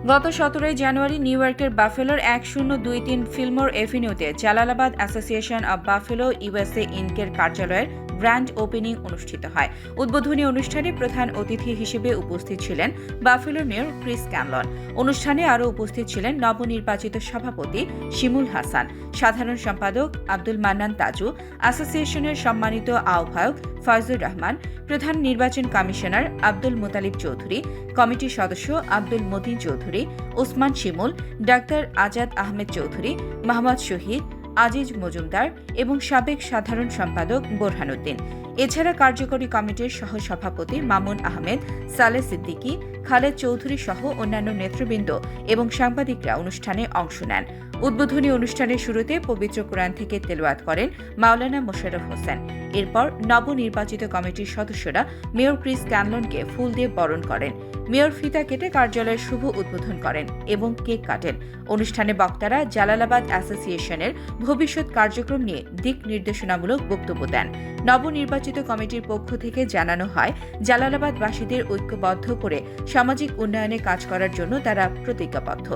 গত সতেরোই জানুয়ারি নিউ ইয়র্কের বাফেলোর এক শূন্য দুই তিন Fillmore এভিনিউতে Jalalabad association of Buffalo USA ইনকের কার্যালয়ের গ্র্যান্ড ওপেনিং অনুষ্ঠিত হয়। উদ্বোধনী অনুষ্ঠানে প্রধান অতিথি হিসেবে উপস্থিত ছিলেন বাফেলোর মেয়র ক্রিস ক্যামলন। অনুষ্ঠানে আরও উপস্থিত ছিলেন নবনির্বাচিত সভাপতি শিমুল হাসান, সাধারণ সম্পাদক আব্দুল মান্নান তাজু, অ্যাসোসিয়েশনের সম্মানিত আহ্বায়ক ফয়জুর রহমান, প্রধান নির্বাচন কমিশনার আব্দুল মোতালিব চৌধুরী কমিটির সদস্য আব্দুল মতিন চৌধুরী, ওসমান শিমুল, ডাক্তার আজাদ আহমেদ চৌধুরী, মাহমদ শহীদ আজিজ মজুমদার এবং সাবেক সাধারণ সম্পাদক বোরহানুদ্দিন। এছাড়া কার্যকরী কমিটির সহসভাপতি মামুন আহমেদ, সালে সিদ্দিকী, খালেদ চৌধুরী সহ অন্যান্য নেতৃবৃন্দ এবং সাংবাদিকরা অনুষ্ঠানে অংশ নেন। উদ্বোধনী অনুষ্ঠানের শুরুতে পবিত্র কোরআন থেকে তেলাওয়াত করেন মাওলানা মোশাররফ হোসেন। এরপর নবনির্বাচিত কমিটির সদস্যরা মেয়র ক্রিস ক্যানলনকে ফুল দিয়ে বরণ করেন। মেয়র ফিতা কেটে কার্যালয়ের শুভ উদ্বোধন করেন এবং কেক কাটেন। অনুষ্ঠানে বক্তারা জালালাবাদ অ্যাসোসিয়েশনের ভবিষ্যৎ কার্যক্রম নিয়ে দিক নির্দেশনামূলক বক্তব্য দেন। নবনির্বাচিত কমিটির পক্ষ থেকে জানানো হয়, জালালাবাদবাসীদের ঐক্যবদ্ধ করে সামাজিক উন্নয়নে কাজ করার জন্য তারা প্রতিজ্ঞাবদ্ধ।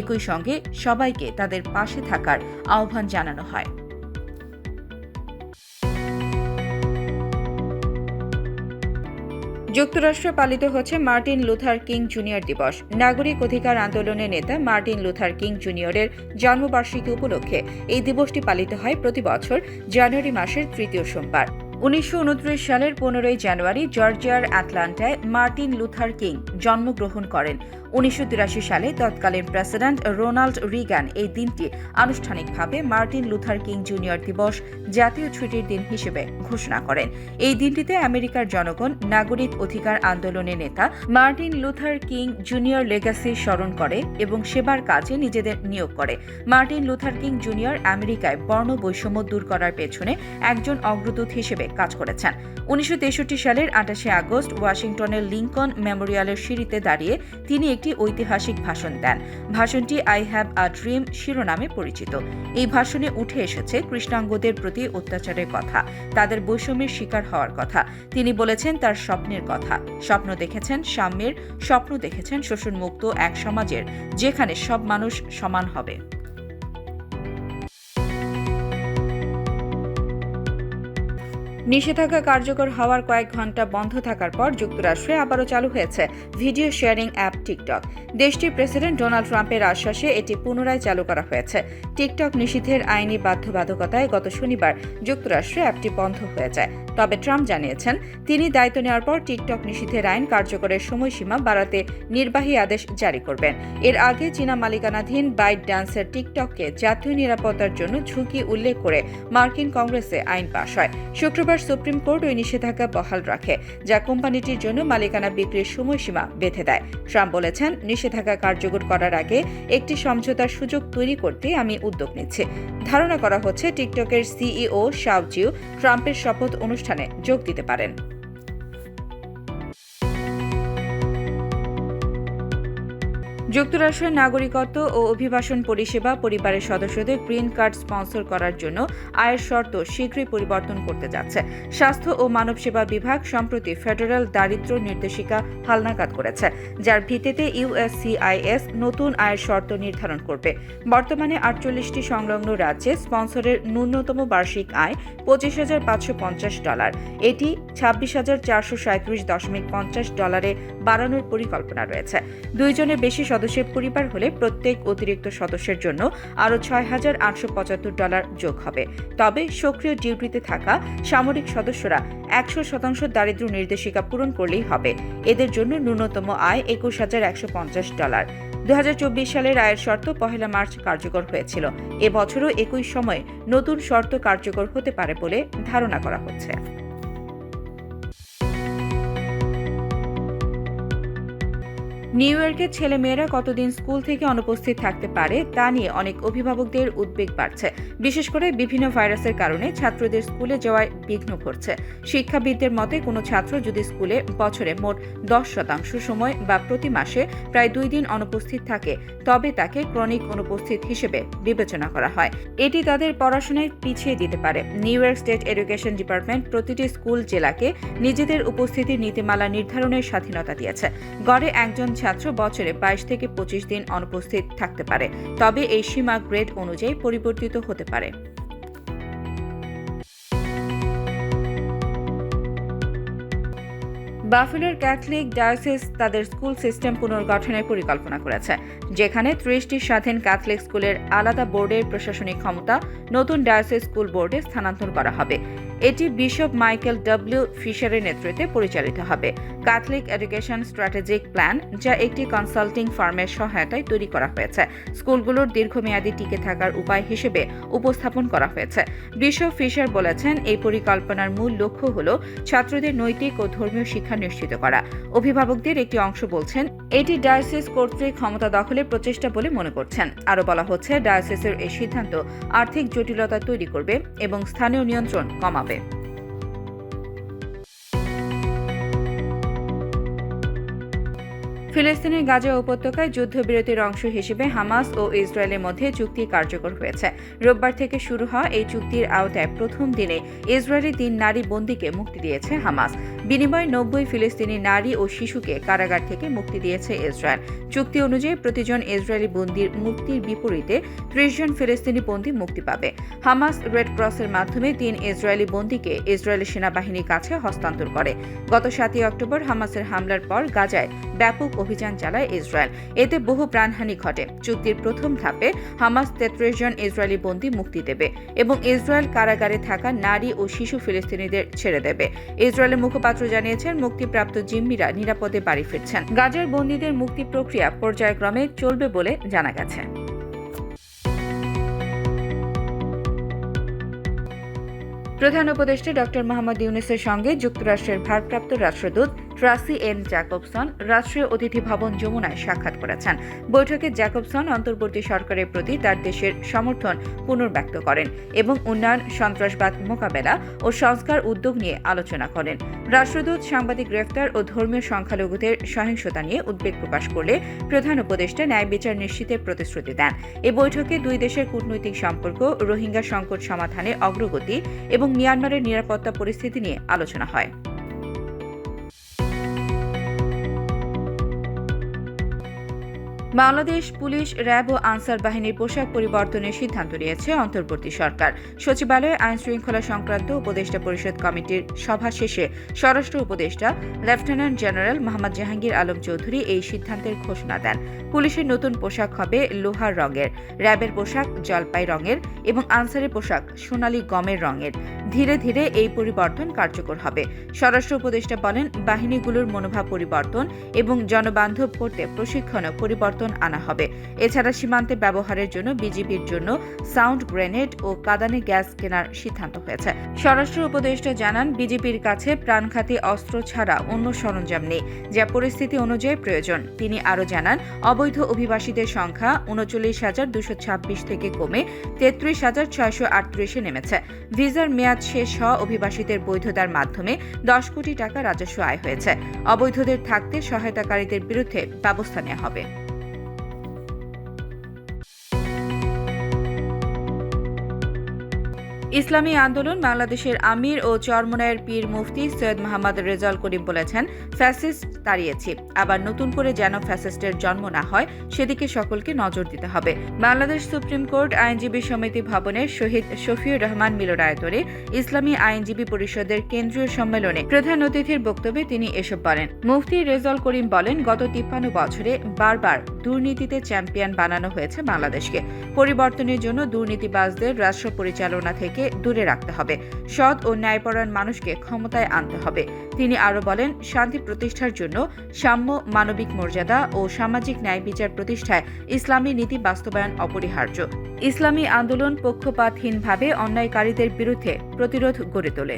একই সঙ্গে সবাইকে তাদের পাশে থাকার আহ্বান জানানো হয়। যুক্তরাষ্ট্রে পালিত হচ্ছে মার্টিন লুথার কিং জুনিয়র দিবস। নাগরিক অধিকার আন্দোলনের নেতা মার্টিন লুথার কিং জুনিয়রের জন্মবার্ষিকী উপলক্ষে এই দিবসটি পালিত হয় প্রতি বছর জানুয়ারি মাসের তৃতীয় সোমবার। উনিশশো উনত্রিশ সালের পনেরোই জানুয়ারি জর্জিয়ার অ্যাটলান্টায় মার্টিন লুথার কিং জন্মগ্রহণ করেন। উনিশশো তিরাশি সালে তৎকালীন প্রেসিডেন্ট রোনাল্ড রিগান এই দিনটি আনুষ্ঠানিকভাবে মার্টিন লুথার কিং জুনিয়র দিবস জাতীয় ছুটির দিন হিসেবে ঘোষণা করেন। এই দিনটিতে আমেরিকার জনগণ, নাগরিক অধিকার আন্দোলনের নেতা Martin Luther King Junior legacy স্মরণ করে এবং সেবার কাজে নিজেদের নিয়োগ করে। মার্টিন লুথার কিং জুনিয়র আমেরিকায় বর্ণ বৈষম্য দূর করার পেছনে একজন অগ্রদূত হিসেবে কাজ করেছেন। উনিশশো তেষট্টি সালের আটাশে আগস্ট ওয়াশিংটনের লিঙ্কন মেমোরিয়ালের সিঁড়িতে দাঁড়িয়ে তিনি একটি ঐতিহাসিক ভাষণ দেন। ভাষণটি আই হ্যাভ আ ড্রিম শিরোনামে পরিচিত। এই ভাষণে উঠে এসেছে কৃষ্ণাঙ্গদের প্রতি অত্যাচারের কথা, তাদের বৈষম্যের শিকার হওয়ার কথা। তিনি বলেছেন তার স্বপ্নের কথা। স্বপ্ন দেখেছেন সাম্যের, স্বপ্ন দেখেছেন শোষণমুক্ত এক সমাজের, যেখানে সব মানুষ সমান হবে। নিষেধাজ্ঞা কার্যকর হওয়ার কয়েক ঘণ্টা বন্ধ থাকার পর যুক্তরাষ্ট্রে আবারও চালু হয়েছে ভিডিও শেয়ারিং অ্যাপ টিকটক। দেশটির প্রেসিডেন্ট ডোনাল্ড ট্রাম্পের আশ্বাসে এটি পুনরায় চালু করা হয়েছে। টিকটক নিষিদ্ধের আইনি বাধ্যবাধকতায় গত শনিবার যুক্তরাষ্ট্রে অ্যাপটি বন্ধ হয়ে যায়। তবে ট্রাম্প জানিয়েছেন, তিনি দায়িত্ব নেওয়ার পর টিকটক নিষিদ্ধের আইন কার্যকরের সময়সীমা বাড়াতে নির্বাহী আদেশ জারি করবেন। এর আগে চীনা মালিকানাধীন বাইট ডান্সের টিকটককে জাতীয় নিরাপত্তার জন্য ঝুঁকি উল্লেখ করে মার্কিন কংগ্রেসে আইন পাশ হয়। শুক্রবার সুপ্রিম কোর্ট ওই নিষেধাজ্ঞা বহাল রাখে, যা কোম্পানিটির জন্য মালিকানা বিক্রির সময়সীমা বেঁধে দেয়। ট্রাম্প বলেছেন, নিষেধাজ্ঞা কার্যকর করার আগে একটি সমঝোতার সুযোগ তৈরি করতে আমি উদ্যোগ নিচ্ছি। ধারণা করা হচ্ছে, টিকটকের সিইও শাওজিউ ট্রাম্পের শপথ অনুষ্ঠানে যোগ দিতে পারেন। যুক্তরাষ্ট্রের নাগরিকত্ব ও অভিবাসন পরিষেবা পরিবারের সদস্যদের গ্রিন কার্ড স্পন্সর করার জন্য আয়ের শর্ত শীঘ্রই পরিবর্তন করতে যাচ্ছে। স্বাস্থ্য ও মানব সেবা বিভাগ সম্প্রতি ফেডারেল দারিদ্র নির্দেশিকা হালনাগাদ করেছে, যার ভিত্তিতে ইউএসসিআইএস নতুন আয়ের শর্ত নির্ধারণ করবে। বর্তমানে আটচল্লিশটি সংলগ্ন রাজ্যে স্পন্সরের ন্যূনতম বার্ষিক আয় পঁচিশ হাজার পাঁচশো পঞ্চাশ ডলার। এটি ছাব্বিশ হাজার চারশো সাঁত্রিশ দশমিক পঞ্চাশ ডলারে বাড়ানোর পরিকল্পনা রয়েছে। দুইজনের বেশি সদস্যের পরিবার হলে প্রত্যেক অতিরিক্ত সদস্যের জন্য আরও ছয় হাজার আটশো পঁচাত্তর ডলার যোগ হবে। তবে সক্রিয় ডিউটিতে থাকা সামরিক সদস্যরা একশো শতাংশ দারিদ্র্য নির্দেশিকা পূরণ করলেই হবে। এদের জন্য ন্যূনতম আয় একুশ হাজার একশো পঞ্চাশ ডলার। দু হাজার চব্বিশ সালের আয়ের শর্ত পহেলা মার্চ কার্যকর হয়েছিল। এবছরও একই সময়ে নতুন শর্ত কার্যকর হতে পারে বলে ধারণা করা হচ্ছে। নিউ ইয়র্কের ছেলেমেয়েরা কতদিন স্কুল থেকে অনুপস্থিত থাকতে পারে তা নিয়ে অনেক অভিভাবকদের উদ্বেগ বাড়ছে। বিশেষ করে বিভিন্ন ভাইরাসের কারণে ছাত্রদের স্কুলে যাওয়ায় বিঘ্ন ঘটছে। শিক্ষাবিদদের মতে, কোনো ছাত্র যদি স্কুলে বছরে মোট দশ শতাংশ সময় বা প্রতি মাসে প্রায় দুই দিন অনুপস্থিত থাকে, তবে তাকে ক্রনিক অনুপস্থিত হিসেবে বিবেচনা করা হয়। এটি তাদের পড়াশোনায় পিছিয়ে দিতে পারে। New York State Education Department প্রতিটি স্কুল জেলাকে নিজেদের উপস্থিতির নীতিমালা নির্ধারণের স্বাধীনতা দিয়েছে। গড়ে একজন ছাত্র বছরে বাইশ থেকে পঁচিশ দিন অনুপস্থিত থাকতে পারে। তবে এই সীমা গ্রেড অনুযায়ী পরিবর্তিত হতে পারে। বাফেলোর ক্যাথলিক ডায়োসিস তাদের স্কুল সিস্টেম পুনর্গঠনের পরিকল্পনা করেছে, যেখানে ত্রিশটি স্বাধীন ক্যাথলিক স্কুলের আলাদা বোর্ডের প্রশাসনিক ক্ষমতা নতুন ডায়োসিস স্কুল বোর্ডে স্থানান্তর করা হবে। এটি বিশপ মাইকেল ডব্লিউ ফিশারের নেতৃত্বে পরিচালিত হবে। ক্যাথলিক এডুকেশন স্ট্র্যাটেজিক প্ল্যান যা একটি কনসাল্টিং ফার্মের সহায়তায় তৈরি করা হয়েছে। স্কুলগুলোর দীর্ঘমেয়াদী টিকে থাকার উপায় হিসেবে উপস্থাপন করা হয়েছে। বিশপ ফিশার বলেছেন, এই পরিকল্পনার মূল লক্ষ্য হল ছাত্রদের নৈতিক ও ধর্মীয় শিক্ষা নিশ্চিত করা। অভিভাবকদের একটি অংশ বলছেন, এটি ডায়োসিস কর্তৃক ক্ষমতা দখলের প্রচেষ্টা বলে মনে করছেন। আরও বলা হচ্ছে, ডায়োসিসের এই সিদ্ধান্ত আর্থিক জটিলতা তৈরি করবে এবং স্থানীয় নিয়ন্ত্রণ কমাবে। ফিলিস্তিনের গাজা উপত্যকায় যুদ্ধবিরতির অংশ হিসেবে হামাস ও ইসরায়েলের মধ্যে চুক্তি কার্যকর হয়েছে। রোববার থেকে শুরু হওয়া এই চুক্তির আওতায় প্রথম দিনে ইসরায়েলি তিন নারী বন্দীকে মুক্তি দিয়েছে হামাস। বিনিময়ে নব্বই ফিলিস্তিনি নারী ও শিশুকে কারাগার থেকে মুক্তি দিয়েছে ইসরায়েল। চুক্তি অনুযায়ী প্রতিজন ইসরায়েলি বন্দির মুক্তির বিপরীতে ত্রিশ জন ফিলিস্তিনি বন্দী মুক্তি পাবে। হামাস রেড ক্রসের মাধ্যমে তিন ইসরায়েলি বন্দীকে ইসরায়েলি সেনাবাহিনীর কাছে হস্তান্তর করে। গত সাতই অক্টোবর হামাসের হামলার পর গাজায় ব্যাপক অভিযান চালায় ইসরায়েল। এতে বহু প্রাণহানি ঘটে। চুক্তির প্রথম ধাপে হামাস তেত্রিশ জন ইসরায়েলি বন্দী মুক্তি দেবে এবং ইসরায়েল কারাগারে থাকা নারী ও শিশু ফিলিস্তিনিদের ছেড়ে দেবে। ইসরায়েলের মুখপাত্র জানিয়েছেন, মুক্তিপ্রাপ্ত জিম্মিরা নিরাপদে বাড়ি ফিরছেন। গাজার বন্দীদের মুক্তি প্রক্রিয়া পর্যায়ক্রমে চলবে বলে জানা গেছে। প্রধান উপদেষ্টা ডক্টর মোহাম্মদ ইউনুসের সঙ্গে যুক্তরাষ্ট্রের ভারপ্রাপ্ত রাষ্ট্রদূত ট্রাসি এন জ্যাকবসন রাষ্ট্রীয় অতিথি ভবন যমুনায় সাক্ষাৎ করেছেন। বৈঠকে জ্যাকবসন অন্তর্বর্তী সরকারের প্রতি তার দেশের সমর্থন পুনর্ব্যক্ত করেন এবং উন্নয়ন, সন্ত্রাসবাদ মোকাবেলা ও সংস্কার উদ্যোগ নিয়ে আলোচনা করেন। রাষ্ট্রদূত, সাংবাদিক গ্রেফতার ও ধর্মীয় সংখ্যালঘুদের সহিংসতা নিয়ে উদ্বেগ প্রকাশ করলে প্রধান উপদেষ্টা ন্যায় বিচার নিশ্চিতের প্রতিশ্রুতি দেন। এ বৈঠকে দুই দেশের কূটনৈতিক সম্পর্ক, রোহিঙ্গা সংকট সমাধানে অগ্রগতি এবং মিয়ানমারের নিরাপত্তা পরিস্থিতি নিয়ে আলোচনা হয়। বাংলাদেশ পুলিশ, র্যাব ও আনসার বাহিনীর পোশাক পরিবর্তনের সিদ্ধান্ত নিয়েছে অন্তর্বর্তী সরকার। সচিবালয়ে আইন শৃঙ্খলা সংক্রান্ত উপদেষ্টা পরিষদ কমিটির সভা শেষে স্বরাষ্ট্র উপদেষ্টা লেফটেন্যান্ট জেনারেল মোহাম্মদ জাহাঙ্গীর আলম চৌধুরী এই সিদ্ধান্তের ঘোষণা দেন। পুলিশের নতুন পোশাক হবে লোহার রঙের, র্যাবের পোশাক জলপাই রঙের এবং আনসারের পোশাক সোনালী গমের রঙের। ধীরে ধীরে এই পরিবর্তন কার্যকর হবে। স্বরাষ্ট্র উপদেষ্টা বলেন, বাহিনীগুলোর মনোভাব পরিবর্তন এবং জনবান্ধব করতে প্রশিক্ষণ ও পরিবর্তন আনা হবে। এছাড়া সীমান্তে ব্যবহারের জন্য বিজিবির জন্য সাউন্ড গ্রেনেড ও কাদানে গ্যাস কেনার সিদ্ধান্ত হয়েছে। স্বরাষ্ট্র উপদেষ্টা জানান বিজেপির কাছে প্রাণঘাতী অস্ত্র ছাড়া অন্য সরঞ্জাম নেই, যা পরিস্থিতি অনুযায়ী প্রয়োজন। তিনি আরও জানান, অবৈধ অভিবাসীদের সংখ্যা উনচল্লিশ হাজার দুশো ছাব্বিশ থেকে কমে তেত্রিশ হাজার ছয়শো আটত্রিশে নেমেছে। ভিসার মেয়াদ শেষ হওয়া অভিবাসীদের বৈধতার মাধ্যমে দশ কোটি টাকা রাজস্ব আয় হয়েছে। অবৈধদের থাকতে সহায়তাকারীদের বিরুদ্ধে ব্যবস্থা নেওয়া হবে। ইসলামী আন্দোলন বাংলাদেশের আমির ও চরমনায়ের পীর মুফতি সৈয়দ মোহাম্মদ রেজাল করিম বলেছেন, ফ্যাসিস্ট তাড়িয়েছি। আবার নতুন করে যেন ফ্যাসিস্টের জন্ম না হয়, সেদিকে সকলকে নজর দিতে হবে। বাংলাদেশ সুপ্রিম কোর্ট আইনজীবী সমিতি ভবনের শহীদ শফিউর রহমান মিলনায়তনে ইসলামী আইনজীবী পরিষদের কেন্দ্রীয় সম্মেলনে প্রধান অতিথির বক্তব্যে তিনি এসব বলেন। মুফতি রেজাল করিম বলেন, গত তিপ্পান্ন বছরে বারবার দুর্নীতিতে চ্যাম্পিয়ন বানানো হয়েছে বাংলাদেশকে। পরিবর্তনের জন্য দুর্নীতিবাজদের রাষ্ট্র পরিচালনা থেকে দূরে রাখতে হবে। সৎ ও ন্যায়পরায়ণ মানুষকে ক্ষমতায় আনতে হবে। তিনি আরও বলেন, শান্তি প্রতিষ্ঠার জন্য সাম্য, মানবিক মর্যাদা ও সামাজিক ন্যায় বিচার প্রতিষ্ঠায় ইসলামী নীতি বাস্তবায়ন অপরিহার্য। ইসলামী আন্দোলন পক্ষপাতহীনভাবে অন্যায়কারীদের বিরুদ্ধে প্রতিরোধ গড়ে তোলে।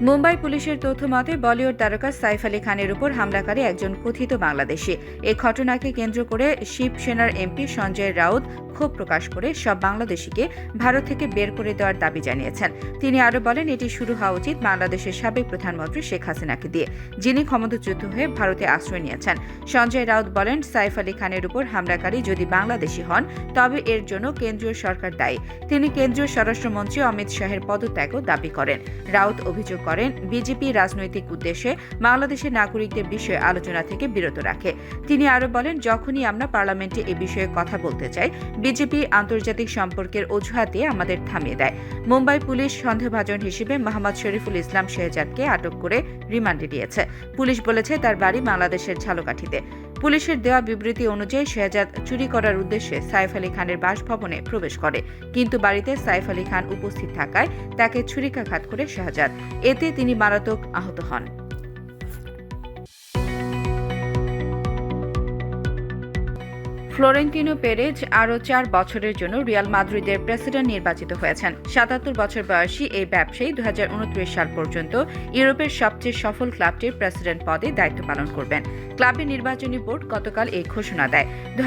মুম্বাই পুলিশের তথ্য মতে, বলিউড তারকা সাইফ আলী খানের উপর হামলাকারী একজন কথিত বাংলাদেশি। এ ঘটনাকে কেন্দ্র করে শিবসেনার এমপি সঞ্জয় রাউত ক্ষোভ প্রকাশ করে সব বাংলাদেশিকে ভারত থেকে বের করে দেওয়ার দাবি জানিয়েছেন। তিনি আরও বলেন, এটি শুরু হওয়া উচিত বাংলাদেশের সাবেক প্রধানমন্ত্রী শেখ হাসিনাকে দিয়ে, যিনি ক্ষমতাচ্যুত হয়ে ভারতে আশ্রয় নিয়েছেন। সঞ্জয় রাউত বলেন, সাইফ আলী খানের উপর হামলাকারী যদি বাংলাদেশি হন, তবে এর জন্য কেন্দ্রীয় সরকার দায়ী। তিনি কেন্দ্রীয় স্বরাষ্ট্রমন্ত্রী অমিত শাহের পদত্যাগও দাবি করেন। রাউত অভিযোগ করেন, বিজেপি রাজনৈতিক উদ্দেশ্যে বাংলাদেশের নাগরিকদের বিষয়ে আলোচনা থেকে বিরত রাখে। তিনি আরও বলেন, যখনই আমরা পার্লামেন্টে এ বিষয়ে কথা বলতে চাই বিজেপি আন্তর্জাতিক সম্পর্কের অজুহাত আমাদের থামিয়ে দেয়। মুম্বাই পুলিশ সন্দেহভাজন হিসেবে মোহাম্মদ শরীফুল ইসলাম শেহজাদকে আটক করে রিমান্ডে দিয়েছে। পুলিশ বলেছে তার বাড়ি বাংলাদেশের ঝালকাঠিতে। পুলিশের দেওয়া বিবৃতি অনুযায়ী শেহজাদ চুরি করার উদ্দেশ্যে সাইফ আলী খানের বাসভবনে প্রবেশ করে। কিন্তু বাড়িতে সাইফ আলী খান উপস্থিত থাকায় তাকে ছুরিকাঘাত করে শাহজাদ। এতে তিনি মারাত্মক আহত হন। ফ্লোরেন্তিনো পেরেজ আরও চার বছরের জন্য রিয়াল মাদ্রিদের প্রেসিডেন্ট নির্বাচিত হয়েছেন। সাতাত্তর বছর বয়সী এই ব্যবসায়ী দু সাল পর্যন্ত ইউরোপের সবচেয়ে সফল ক্লাবটির প্রেসিডেন্ট পদে দায়িত্ব পালন করবেন। ক্লাবের নির্বাচনী বোর্ড গতকাল এই ঘোষণা দেয়। দু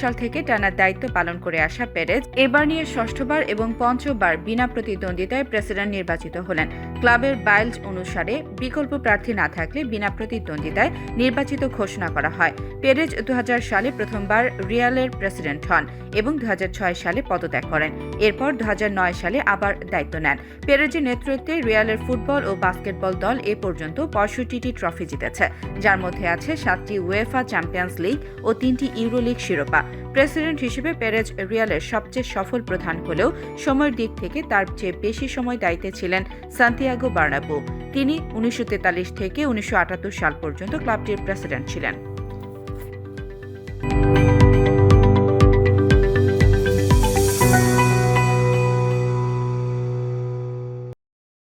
সাল থেকে টানা দায়িত্ব পালন করে আসা পেরেজ এবার নিয়ে ষষ্ঠবার এবং পঞ্চমবার বিনা প্রতিদ্বন্দ্বিতায় প্রেসিডেন্ট নির্বাচিত হলেন। ক্লাবের বাইলজ অনুসারে বিকল্প প্রার্থী না থাকলে বিনা প্রতিদ্বন্দ্বিতায় নির্বাচিত ঘোষণা করা হয়। পেরেজ দু হাজার সালে প্রথমবার রিয়ালের প্রেসিডেন্ট হন এবং দু হাজার ছয় সালে পদত্যাগ করেন। এরপর দু হাজার নয় সালে আবার দায়িত্ব নেন। পেরেজের নেতৃত্বে রিয়ালের ফুটবল ও বাস্কেটবল দল এ পর্যন্ত পঁয়ষট্টিটি ট্রফি জিতেছে, যার মধ্যে আছে সাতটি ওয়েফা চ্যাম্পিয়ন্স লিগ ও তিনটি ইউরো লিগ শিরোপা। প্রেসিডেন্ট হিসেবে পেরেজ রিয়ালের সবচেয়ে সফল প্রধান হলেও সময়ের দিক থেকে তার চেয়ে বেশি সময় দায়িত্বে ছিলেন সান্তিয়াগো বার্নাবু। তিনি উনিশশো তেতাল্লিশ থেকে উনিশশো আটাত্তর সাল পর্যন্ত ক্লাবটির প্রেসিডেন্ট ছিলেন।